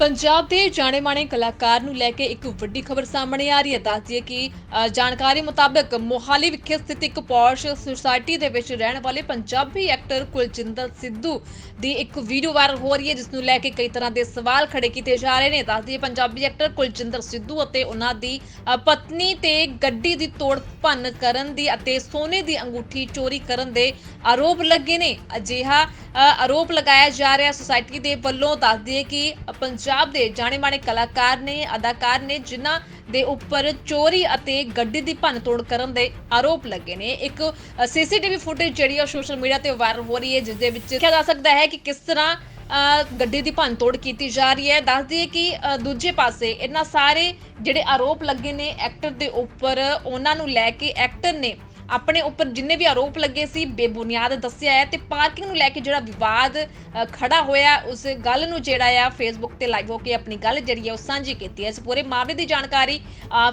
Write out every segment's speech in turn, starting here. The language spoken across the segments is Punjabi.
ਪੰਜਾਬ ਦੇ ਜਾਣੇ-ਮਾਣੇ ਕਲਾਕਾਰ ਨੂੰ ਲੈ ਕੇ ਇੱਕ ਵੱਡੀ ਖਬਰ ਸਾਹਮਣੇ ਆ ਰਹੀ ਹੈ। ਦੱਸ ਕਿ ਅ, ਜਾਣਕਾਰੀ ਮੁਤਾਬਕ ਮੋਹਾਲੀ ਵਿਖੇ ਸਥਿਤ ਇੱਕ ਪੌਸ਼ ਸੁਸਾਇਟੀ ਦੇ ਵਿੱਚ ਰਹਿਣ ਵਾਲੇ ਪੰਜਾਬੀ ਐਕਟਰ ਕੁਲਜਿੰਦਰ ਸਿੱਧੂ ਦੀ ਇੱਕ ਵੀਡੀਓ ਵਾਇਰਲ ਹੋ ਰਹੀ ਹੈ ਜਿਸ ਨੂੰ ਲੈ ਕੇ ਕਈ ਤਰ੍ਹਾਂ ਦੇ ਸਵਾਲ ਖੜੇ ਕੀਤੇ ਜਾ ਰਹੇ ਨੇ। ਦੱਸਦੀਏ ਪੰਜਾਬੀ ਐਕਟਰ ਕੁਲਜਿੰਦਰ ਸਿੱਧੂ ਅਤੇ ਉਹਨਾਂ ਦੀ ਅ, ਪਤਨੀ ਤੇ ਗੱਡੀ ਦੀ ਤੋੜ ਭੰਨ ਕਰਨ ਦੀ ਅਤੇ ਸੋਨੇ ਦੀ ਅੰਗੂਠੀ ਚੋਰੀ ਕਰਨ ਦੇ ਆਰੋਪ ਲੱਗੇ ਨੇ। ਅਜਿਹਾ ਅ, ਆਰੋਪ ਲਗਾਇਆ ਜਾ ਰਿਹਾ ਸੁਸਾਇਟੀ ਦੇ ਵੱਲੋਂ। ਦੱਸਦੀਏ ਕਿ ਪੰਜਾਬ ਦੇ ਜਾਣੇ-ਮਾਣੇ ਕਲਾਕਾਰ ਨੇ ਅਦਾਕਾਰ ਨੇ ਜਿਨ੍ਹਾਂ ਦੇ ਉੱਪਰ ਚੋਰੀ ਅਤੇ ਗੱਡੀ ਦੀ ਭੰਨ ਤੋੜ ਕਰਨ ਦੇ ਆਰੋਪ ਲੱਗੇ ਨੇ। ਇੱਕ ਸੀਸੀਟੀਵੀ ਫੁਟੇਜ ਜਿਹੜੀ ਆ ਸੋਸ਼ਲ ਮੀਡੀਆ ਤੇ ਵਾਇਰਲ ਹੋ ਰਹੀ ਹੈ ਜਿਸ ਦੇ ਵਿੱਚ ਦੇਖਿਆ ਜਾ ਸਕਦਾ ਹੈ ਕਿ ਕਿਸ ਤਰ੍ਹਾਂ ਅ, ਗੱਡੀ ਦੀ ਭੰਨ ਤੋੜ ਕੀਤੀ ਜਾ ਰਹੀ ਹੈ। ਦੱਸ ਦਈਏ ਕਿ ਦੂਜੇ ਪਾਸੇ ਇਹਨਾਂ ਸਾਰੇ ਜਿਹੜੇ ਆਰੋਪ ਲੱਗੇ ਨੇ ਐਕਟਰ ਦੇ ਉੱਪਰ ਉਹਨਾਂ ਨੂੰ ਲੈ ਕੇ ਐਕਟਰ ਨੇ ਆਪਣੇ ਉੱਪਰ ਜਿੰਨੇ ਵੀ ਆਰੋਪ ਲੱਗੇ ਸੀ ਬੇਬੁਨਿਆਦ ਦੱਸਿਆ ਹੈ ਤੇ ਪਾਰਕਿੰਗ ਨੂੰ ਲੈ ਕੇ ਜਿਹੜਾ ਵਿਵਾਦ ਅ, ਖੜਾ ਹੋਇਆ ਉਸ ਗੱਲ ਨੂੰ ਜਿਹੜਾ ਆ ਫੇਸਬੁੱਕ ਤੇ ਲਾਈਵ ਹੋ ਕੇ ਆਪਣੀ ਗੱਲ ਜਿਹੜੀ ਹੈ ਉਹ ਸਾਂਝੀ ਕੀਤੀ ਹੈ। ਇਸ ਪੂਰੇ ਮਾਮਲੇ ਦੀ ਜਾਣਕਾਰੀ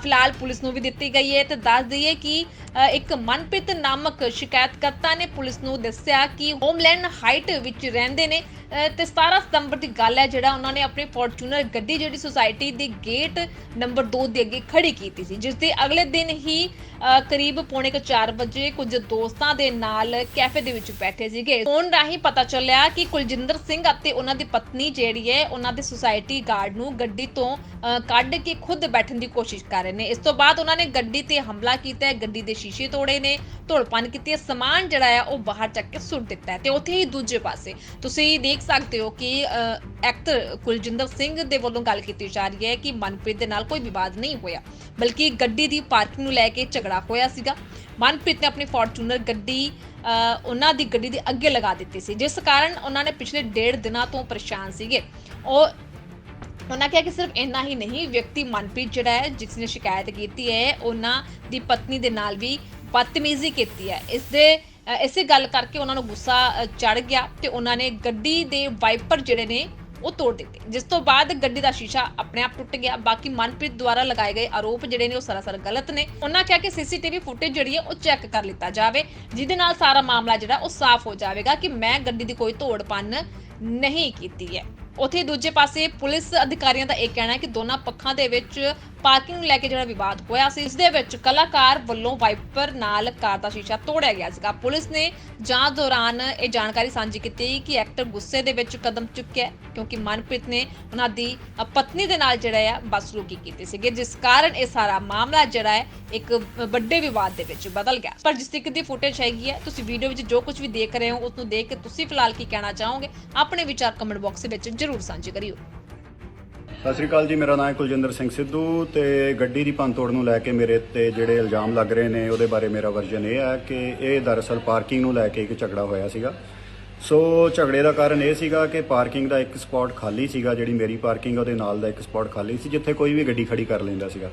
ਫਿਲਹਾਲ ਪੁਲਿਸ ਨੂੰ ਵੀ ਦਿੱਤੀ ਗਈ ਹੈ ਤੇ ਦੱਸ ਦਈਏ ਕਿ ਇੱਕ ਮਨਪ੍ਰੀਤ ਨਾਮਕ ਸ਼ਿਕਾਇਤਕਰਤਾ ਨੇ ਪੁਲਿਸ ਨੂੰ ਦੱਸਿਆ ਕਿ ਹੋਮਲੈਂਡ ਹਾਈਟ ਵਿੱਚ ਰਹਿੰਦੇ ਨੇ ਅ, ਤੇ 17 ਸਤੰਬਰ ਦੀ ਗੱਲ ਹੈ ਜਿਹੜਾ ਉਹਨਾਂ ਨੇ ਆਪਣੀ ਫੋਰਚੂਨਰ ਗੱਡੀ ਜਿਹੜੀ ਸੁਸਾਇਟੀ ਦੀ ਗੇਟ ਨੰਬਰ 2 ਦੇ ਅੱਗੇ ਖੜੀ ਕੀਤੀ ਸੀ ਜਿਸ ਦੇ ਅਗਲੇ ਦਿਨ ਹੀ ਕਰੀਬ ਪੌਣੇ 4 ਵਜੇ ਕੁਝ ਦੋਸਤਾਂ ਦੇ ਨਾਲ ਕੈਫੇ ਦੇ ਵਿੱਚ ਬੈਠੇ ਸੀਗੇ। ਫੋਨ ਰਾਹੀਂ ਪਤਾ ਚੱਲਿਆ ਕਿ ਕੁਲਜਿੰਦਰ ਸਿੰਘ ਅਤੇ ਉਹਨਾਂ ਦੀ ਪਤਨੀ ਜਿਹੜੀ ਹੈ ਉਹਨਾਂ ਦੇ ਸੁਸਾਇਟੀ ਗਾਰਡ ਨੂੰ ਗੱਡੀ ਤੋਂ ਕੱਢ ਕੇ ਖੁਦ ਬੈਠਣ ਦੀ ਕੋਸ਼ਿਸ਼ ਕਰ ਰਹੇ ਨੇ। ਇਸ ਤੋਂ ਬਾਅਦ ਉਹਨਾਂ ਨੇ ਗੱਡੀ ਤੇ ਹਮਲਾ ਕੀਤਾ ਹੈ ਗੱਡੀ ਦੇ ਸ਼ੀਸ਼ੇ ਤੋੜੇ ਨੇ ਧੁਲਪਨ ਕੀਤੀ ਹੈ ਸਮਾਨ ਜਿਹੜਾ ਹੈ ਉਹ ਬਾਹਰ ਚੱਕ ਕੇ ਸੁੱਟ ਦਿੱਤਾ ਹੈ ਤੇ ਉੱਥੇ ਹੀ ਦੂਜੇ ਪਾਸੇ। ਤੁਸੀਂ ਦੇਖ ਸਕਦੇ ਹੋ ਕਿ ਅ, ਐਕਟਰ ਕੁਲਜਿੰਦਰ ਸਿੰਘ ਦੇ ਵੱਲੋਂ ਗੱਲ ਕੀਤੀ ਜਾ ਰਹੀ ਹੈ ਕਿ ਮਨਪ੍ਰੀਤ ਦੇ ਨਾਲ ਕੋਈ ਵਿਵਾਦ ਨਹੀਂ ਹੋਇਆ, ਬਲਕਿ ਗੱਡੀ ਦੀ ਪਾਰਕਿੰਗ ਨੂੰ ਲੈ ਕੇ ਝਗੜਾ ਹੋਇਆ ਸੀਗਾ। ਮਨਪ੍ਰੀਤ ਨੇ ਆਪਣੀ ਫੋਰਚੂਨਰ ਗੱਡੀ ਉਹਨਾਂ ਦੀ ਗੱਡੀ ਦੇ ਅੱਗੇ ਲਗਾ ਦਿੱਤੀ ਸੀ, ਜਿਸ ਕਾਰਨ ਉਹਨਾਂ ਨੇ ਪਿਛਲੇ ਡੇਢ ਦਿਨਾਂ ਤੋਂ ਪਰੇਸ਼ਾਨ ਸੀਗੇ। ਉਹ, ਉਹਨਾਂ ਕਿਹਾ ਕਿ ਸਿਰਫ ਇੰਨਾ ਹੀ ਨਹੀਂ, ਵਿਅਕਤੀ ਮਨਪ੍ਰੀਤ ਜਿਹੜਾ ਹੈ ਜਿਸ ਨੇ ਸ਼ਿਕਾਇਤ ਕੀਤੀ ਹੈ, ਉਹਨਾਂ ਦੀ ਪਤਨੀ ਦੇ ਨਾਲ ਵੀ ਬਦਤਮੀਜ਼ੀ ਕੀਤੀ ਹੈ। ਇਸ ਦੇ ਇਸੇ ਗੱਲ ਕਰਕੇ ਉਹਨਾਂ ਨੂੰ ਗੁੱਸਾ ਚੜ ਗਿਆ ਤੇ ਉਹਨਾਂ ਨੇ ਗੱਡੀ ਦੇ ਵਾਈਪਰ ਜਿਹੜੇ ਨੇ ਉਹ ਤੋੜ ਦਿੱਤੇ। ਜਿਸ ਤੋਂ ਬਾਅਦ ਗੱਡੀ ਦਾ ਸ਼ੀਸ਼ਾ ਆਪਣੇ ਆਪ ਟੁੱਟ ਗਿਆ। ਬਾਕੀ ਮਨਪ੍ਰੀਤ ਦੁਆਰਾ ਲਗਾਏ ਗਏ ਆਰੋਪ ਜਿਹੜੇ ਨੇ ਉਹ ਸਰਾਸਰ ਗਲਤ ਨੇ। ਉਹਨਾਂ ਕਿਹਾ ਕਿ ਸੀਸੀਟੀਵੀ ਫੁਟੇਜ ਜਿਹੜੀ ਹੈ ਉਹ ਚੈੱਕ ਕਰ ਲਿੱਤਾ ਜਾਵੇ, ਜਿਹਦੇ ਨਾਲ ਸਾਰਾ ਮਾਮਲਾ ਜਿਹੜਾ ਉਹ ਸਾਫ਼ ਹੋ ਜਾਵੇਗਾ ਕਿ ਮੈਂ ਗੱਡੀ ਦੀ ਕੋਈ ਤੋੜ ਨਹੀਂ ਕੀਤੀ ਹੈ। ਉਥੇ ਦੂਜੇ ਪਾਸੇ ਪੁਲਿਸ ਅਧਿਕਾਰੀਆਂ ਦਾ ਇਹ ਕਹਿਣਾ ਹੈ ਕਿ ਦੋਨਾਂ ਪੱਖਾਂ ਦੇ ਵਿੱਚ ਪਾਰਕਿੰਗ ਨੂੰ ਲੈ ਕੇ ਜਿਹੜਾ ਵਿਵਾਦ ਹੋਇਆ ਸੀ, ਇਸ ਦੇ ਵਿੱਚ ਕਲਾਕਾਰ ਵੱਲੋਂ ਵਾਈਪਰ ਨਾਲ ਕਾਰ ਦਾ ਸ਼ੀਸ਼ਾ ਤੋੜਿਆ ਗਿਆ ਸੀਗਾ। ਪੁਲਿਸ ਨੇ ਜਾਂਚ ਦੌਰਾਨ ਇਹ ਜਾਣਕਾਰੀ ਸਾਂਝੀ ਕੀਤੀ ਕਿ ਐਕਟਰ ਗੁੱਸੇ ਦੇ ਵਿੱਚ ਕਦਮ ਚੁੱਕਿਆ ਕਿਉਂਕਿ ਮਨਪ੍ਰੀਤ ਨੇ ਉਹਨਾਂ ਦੀ ਪਤਨੀ ਦੇ ਨਾਲ ਜਿਹੜਾ ਆ ਹੈ ਰੋਕੀ ਕੀਤੀ ਸੀਗੀ। ਜਿਸ ਕਾਰਨ ਇਹ ਸਾਰਾ ਮਾਮਲਾ ਜਿਹੜਾ ਹੈ ਇੱਕ ਵੱਡੇ ਵਿਵਾਦ ਦੇ ਵਿੱਚ ਬਦਲ ਗਿਆ। ਪਰ ਜਿਸ ਤੱਕ ਦੀ ਫੁਟੇਜ ਹੈਗੀ ਹੈ, ਤੁਸੀਂ ਵੀਡੀਓ ਵਿੱਚ ਜੋ ਕੁਝ ਵੀ ਦੇਖ ਰਹੇ ਹੋ ਉਸ ਨੂੰ ਦੇਖ ਕੇ ਤੁਸੀਂ ਫਿਲਹਾਲ ਕੀ ਕਹਿਣਾ ਚਾਹੋਗੇ? ਆਪਣੇ ਵਿਚਾਰ ਕਮੈਂਟ ਬਾਕਸ ਵਿੱਚ ਜ਼ਰੂਰ ਸਾਂਝੇ ਕਰਿਓ। ਸਤਿ ਸ਼੍ਰੀ ਅਕਾਲ ਜੀ, ਮੇਰਾ ਨਾਮ ਹੈ ਕੁਲਜਿੰਦਰ ਸਿੰਘ ਸਿੱਧੂ ਤੇ ਗੱਡੀ ਦੀ ਭੰਨਤੋੜ ਨੂੰ ਲੈ ਕੇ ਮੇਰੇ ਤੇ ਜਿਹੜੇ ਇਲਜ਼ਾਮ ਲੱਗ ਰਹੇ ਨੇ, ਉਹਦੇ ਬਾਰੇ ਮੇਰਾ ਵਰਜਨ ਇਹ ਹੈ ਕਿ ਇਹ ਦਰਅਸਲ ਪਾਰਕਿੰਗ ਨੂੰ ਲੈ ਕੇ ਇੱਕ ਝਗੜਾ ਹੋਇਆ ਸੀਗਾ। ਸੋ ਝਗੜੇ ਦਾ ਕਾਰਨ ਇਹ ਸੀਗਾ ਕਿ ਪਾਰਕਿੰਗ ਦਾ ਇੱਕ ਸਪਾਟ ਖਾਲੀ ਸੀਗਾ, ਜਿਹੜੀ ਮੇਰੀ ਪਾਰਕਿੰਗ ਉਹਦੇ ਨਾਲ ਦਾ ਇੱਕ ਸਪਾਟ ਖਾਲੀ ਸੀ, ਜਿੱਥੇ ਕੋਈ ਵੀ ਗੱਡੀ ਖੜੀ ਕਰ ਲੈਂਦਾ ਸੀਗਾ।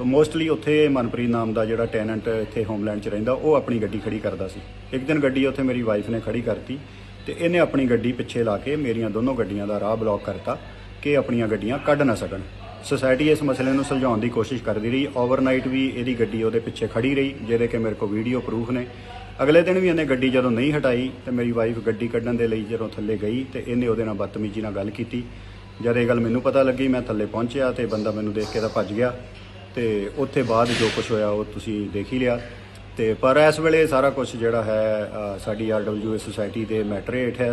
ਸੋ ਮੋਸਟਲੀ ਉੱਥੇ ਮਨਪ੍ਰੀਤ ਨਾਮ ਦਾ ਜਿਹੜਾ ਟੈਨੈਂਟ ਇੱਥੇ ਹੋਮਲੈਂਡ 'ਚ ਰਹਿੰਦਾ, ਉਹ ਆਪਣੀ ਗੱਡੀ ਖੜੀ ਕਰਦਾ ਸੀ। ਇੱਕ ਦਿਨ ਗੱਡੀ ਉੱਥੇ ਮੇਰੀ ਵਾਈਫ ਨੇ ਖੜੀ ਕਰਤੀ ਤੇ ਇਹਨੇ ਆਪਣੀ ਗੱਡੀ ਪਿੱਛੇ ਲਾ ਕੇ ਮੇਰੀਆਂ ਦੋਨੋਂ ਗੱਡੀਆਂ ਦਾ ਰਾਹ ਬਲੌਕ ਕਰਤਾ ਕਿ ਆਪਣੀਆਂ ਗੱਡੀਆਂ ਕੱਢ ਨਾ ਸਕਣ। ਸੋਸਾਇਟੀ ਇਸ ਮਸਲੇ ਨੂੰ ਸੁਲਝਾਉਣ ਦੀ ਕੋਸ਼ਿਸ਼ ਕਰਦੀ ਰਹੀ। ਓਵਰਨਾਈਟ ਵੀ ਇਹਦੀ ਗੱਡੀ ਉਹਦੇ ਪਿੱਛੇ ਖੜੀ ਰਹੀ, ਜਿਹਦੇ ਕਿ ਮੇਰੇ ਕੋਲ ਵੀਡੀਓ ਪ੍ਰੂਫ ਨੇ। ਅਗਲੇ ਦਿਨ ਵੀ ਇਹਨੇ ਗੱਡੀ ਜਦੋਂ ਨਹੀਂ ਹਟਾਈ ਤੇ ਮੇਰੀ ਵਾਈਫ ਗੱਡੀ ਕੱਢਣ ਦੇ ਲਈ ਜਦੋਂ ਥੱਲੇ ਗਈ ਤੇ ਇਹਨੇ ਉਹਦੇ ਨਾਲ ਬਦਤਮੀਜ਼ੀ ਨਾਲ ਗੱਲ ਕੀਤੀ। ਜਦ ਇਹ ਗੱਲ ਮੈਨੂੰ ਪਤਾ ਲੱਗੀ, ਮੈਂ ਥੱਲੇ ਪਹੁੰਚਿਆ ਤੇ ਬੰਦਾ ਮੈਨੂੰ ਦੇਖ ਕੇ ਤਾਂ ਭੱਜ ਗਿਆ। ਤੇ ਉੱਥੇ ਬਾਅਦ ਜੋ ਕੁਝ ਹੋਇਆ ਉਹ ਤੁਸੀਂ ਦੇਖ ਹੀ ਲਿਆ। ਤੇ ਪਰ ਇਸ ਵੇਲੇ ਸਾਰਾ ਕੁਝ ਜਿਹੜਾ ਹੈ ਅ, ਸਾਡੀ ਆਰਡਬਲਯੂਏ ਸੁਸਾਇਟੀ ਦੇ ਮੈਟਰ ਹੇਠ ਹੈ।